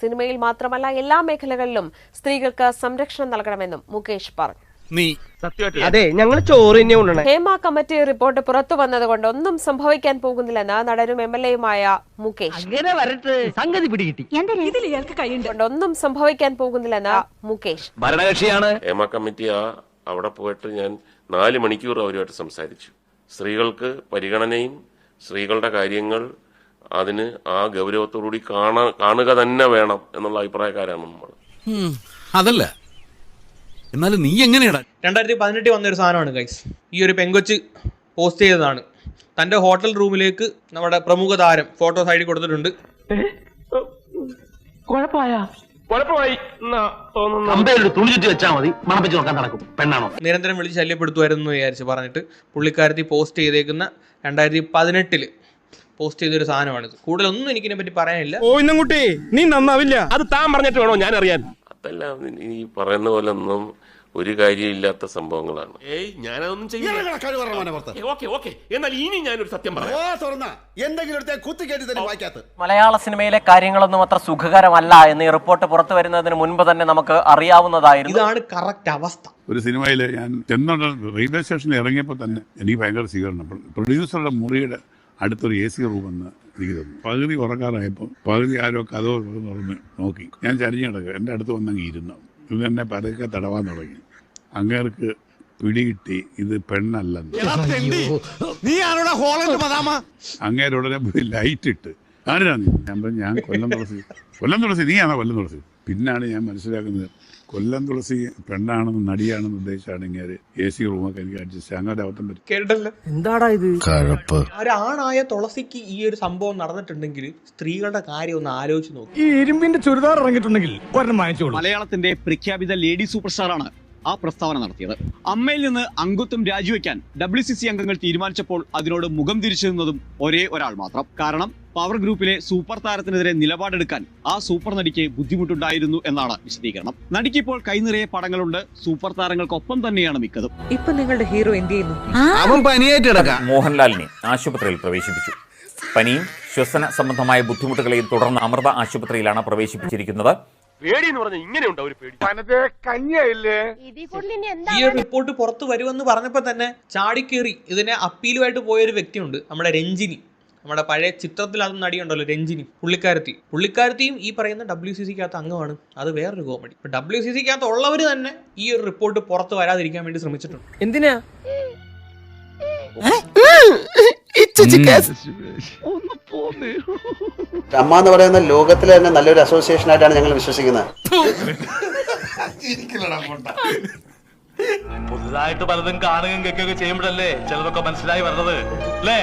സിനിമയിൽ മാത്രമല്ല എല്ലാ മേഖലകളിലും സ്ത്രീകൾക്ക് സംരക്ഷണം നൽകണമെന്നും മുകേഷ് പറഞ്ഞു. നീ അതെ ഞങ്ങൾ ചോറ് ഹേമ കമ്മിറ്റി റിപ്പോർട്ട് പുറത്തു വന്നതുകൊണ്ട് ഒന്നും സംഭവിക്കാൻ പോകുന്നില്ലെന്ന് നടനും എം എൽ എയുമായ മുകേഷ്. അങ്ങനെ വരട്ടെ സംഗതി പിടികിട്ടി. ഒന്നും സംഭവിക്കാൻ പോകുന്നില്ലെന്ന് മുകേഷ്. ഭരണകക്ഷിയാണ്. ഹേമ കമ്മിറ്റി ആ അവിടെ പോയിട്ട് ഞാൻ നാല് മണിക്കൂർ അവരുമായിട്ട് സംസാരിച്ചു. സ്ത്രീകൾക്ക് പരിഗണനയും സ്ത്രീകളുടെ കാര്യങ്ങൾ അതിന് ആ ഗൗരവത്തോടുകൂടി കാണ കാണുക തന്നെ വേണം എന്നുള്ള അഭിപ്രായക്കാരാണ് നമ്മൾ. അതല്ല. എന്നാലും നീ എങ്ങനെയാണ് രണ്ടായിരത്തി പതിനെട്ടിൽ വന്നൊരു സാധനമാണ് ഗൈസ് ഈ ഒരു പെങ്കൊച്ച് പോസ്റ്റ് ചെയ്തതാണ്. തന്റെ ഹോട്ടൽ റൂമിലേക്ക് നമ്മുടെ പ്രമുഖ താരം ഫോട്ടോ സൈഡിൽ കൊടുത്തിട്ടുണ്ട്. നിരന്തരം വിളിച്ച് ശല്യപ്പെടുത്തുമായിരുന്നു എന്ന് വിചാരിച്ച് പറഞ്ഞിട്ട് പുള്ളിക്കാരത്തി പോസ്റ്റ് ചെയ്തേക്കുന്ന രണ്ടായിരത്തി പതിനെട്ടിൽ പോസ്റ്റ് ചെയ്തൊരു സാധനമാണ്. കൂടുതലൊന്നും എനിക്കിനെ പറ്റി പറയാനില്ല. ഓ ഇന്നുംകുട്ടി നീ നന്നാവില്ല. അത് താൻ പറഞ്ഞിട്ട് വേണോ? ഞാൻ അറിയാൻ. അതെല്ലാം നീ പറയുന്ന പോലെ ഒന്നും ഒരു കാര്യമില്ലാത്ത സംഭവങ്ങളാണ്. ഏയ് ഞാനതൊന്നും ചെയ്യില്ല. Okay okay. എന്നാൽ ഇനി ഞാനൊരു സത്യം പറയാം. എന്തെങ്കിലും മലയാള സിനിമയിലെ കാര്യങ്ങളൊന്നും അത്ര സുഖകരമല്ല എന്ന് ഈ റിപ്പോർട്ട് പുറത്തു വരുന്നതിന് മുൻപ് തന്നെ നമുക്ക് അറിയാവുന്നതായിരുന്നു. ഇതാണ് കറക്റ്റ് അവസ്ഥ. ഒരു സിനിമയിൽ ഞാൻ റെയിൽവേ സ്റ്റേഷനിൽ ഇറങ്ങിയപ്പോൾ തന്നെ എനിക്ക് ഭയങ്കര സ്വീകരണം. പ്രൊഡ്യൂസറുടെ മുറിയുടെ അടുത്തൊരു എ സി റൂം എന്ന് എനിക്ക് തന്നു. പകുതി ഉറക്കാറായപ്പോൾ പകുതി ആരോ കഥവ് തുറന്ന് നോക്കി. ഞാൻ ചരിഞ്ഞു കിടക്കുക. എന്റെ അടുത്ത് വന്നങ്ങ് ഇരുന്നു. ഇത് എന്നെ പതുക്കെ തടവാൻ തുടങ്ങി. അങ്ങേർക്ക് പിടികിട്ടി ഇത് പെണ്ണല്ലെന്ന്. നീ ആരോടാ ഹോളണ്ട് മതാമ അങ്ങേരുടനെ പോയി ലൈറ്റ് ഇട്ട്. ആരാ നീ ഞാൻ കൊല്ലം തുളസി. കൊല്ലം തുളസി നീയാണോ കൊല്ലം തുളസി? പിന്നാണ് ഞാൻ മനസ്സിലാക്കുന്നത് കൊല്ലം തുളസി പെണ്ണാണെന്ന് നടിയാണെന്ന് ഉദ്ദേശിച്ചാണെങ്കിൽ എ സി റൂമൊക്കെ എനിക്ക് അഡ്ജസ്റ്റ് അങ്ങനെ അബദ്ധം പറ്റും. കേട്ടല്ലോ എന്താടാ ഇത്? ഒരാണായ തുളസിക്ക് ഈ ഒരു സംഭവം നടന്നിട്ടുണ്ടെങ്കിൽ സ്ത്രീകളുടെ കാര്യം ഒന്ന് ആലോചിച്ച് നോക്കി. ഈ ഇരുമ്പിന്റെ ചുരിദാർ ഇറങ്ങിയിട്ടുണ്ടെങ്കിൽ ഒരെണ്ണം വാങ്ങിച്ചോളൂ. മലയാളത്തിന്റെ പ്രഖ്യാപിത ലേഡി സൂപ്പർ സ്റ്റാറാണ് ആ പ്രസ്താവന നടത്തിയത്. അമ്മയിൽ നിന്ന് അംഗത്വം രാജിവെക്കാൻ ഡബ്ല്യു സി സി അംഗങ്ങൾ തീരുമാനിച്ചപ്പോൾ അതിനോട് മുഖം തിരിച്ചു നിന്നതും ഒരേ ഒരാൾ മാത്രം. കാരണം പവർ ഗ്രൂപ്പിലെ സൂപ്പർ താരത്തിനെതിരെ നിലപാടെടുക്കാൻ ആ സൂപ്പർ നടിക്ക് ബുദ്ധിമുട്ടുണ്ടായിരുന്നു എന്നാണ് വിശദീകരണം. നടിക്ക് ഇപ്പോൾ കൈനിറയെ പടങ്ങളുണ്ട്. സൂപ്പർ താരങ്ങൾക്കൊപ്പം തന്നെയാണ് മിക്കതും. ഇപ്പൊ നിങ്ങളുടെ ഹീറോ എന്ത് ചെയ്യുന്നു? അവൻ പനിയായിട്ട് മോഹൻലാലിനെ ആശുപത്രിയിൽ പ്രവേശിപ്പിച്ചു. പനിയും ശ്വസന സംബന്ധമായ ബുദ്ധിമുട്ടുകളെയും തുടർന്ന് അമൃത ആശുപത്രിയിലാണ് പ്രവേശിപ്പിച്ചിരിക്കുന്നത്. പേടി? എന്ന് പറഞ്ഞാൽ ഇങ്ങനെ ഉണ്ടാവും ഒരു പേടി ഈ റിപ്പോർട്ട് പുറത്തു വരുമെന്ന് പറഞ്ഞപ്പോ തന്നെ ചാടിക്കേറി ഇതിനെ അപ്പീലുമായിട്ട് പോയ ഒരു വ്യക്തിയുണ്ട്. നമ്മുടെ രഞ്ജിനി. നമ്മുടെ പഴയ ചിത്രത്തിൽ അത് നടിയുണ്ടല്ലോ രഞ്ജിനി പുള്ളിക്കാരത്തി. പുള്ളിക്കാരത്തിയും ഈ പറയുന്ന ഡബ്ല്യു സി സിക്കകത്ത് അംഗമാണ്. അത് വേറൊരു കോമഡി ഇപ്പൊ ഡബ്ല്യു സി സിക്കകത്ത് ഉള്ളവർ തന്നെ ഈ ഒരു റിപ്പോർട്ട് പുറത്ത് വരാതിരിക്കാൻ വേണ്ടി ശ്രമിച്ചിട്ടുണ്ട്. എന്തിനാ? അമ്മ എന്ന് പറയുന്ന ലോകത്തിലെ തന്നെ നല്ലൊരു അസോസിയേഷൻ ആയിട്ടാണ് ഞങ്ങൾ വിശ്വസിക്കുന്നത്. പുതുതായിട്ട് പലതും കാണുകയും കേൾക്കുകയൊക്കെ ചെയ്യുമ്പോഴല്ലേ ചിലതൊക്കെ മനസ്സിലായി വരുന്നത്? അല്ലേ?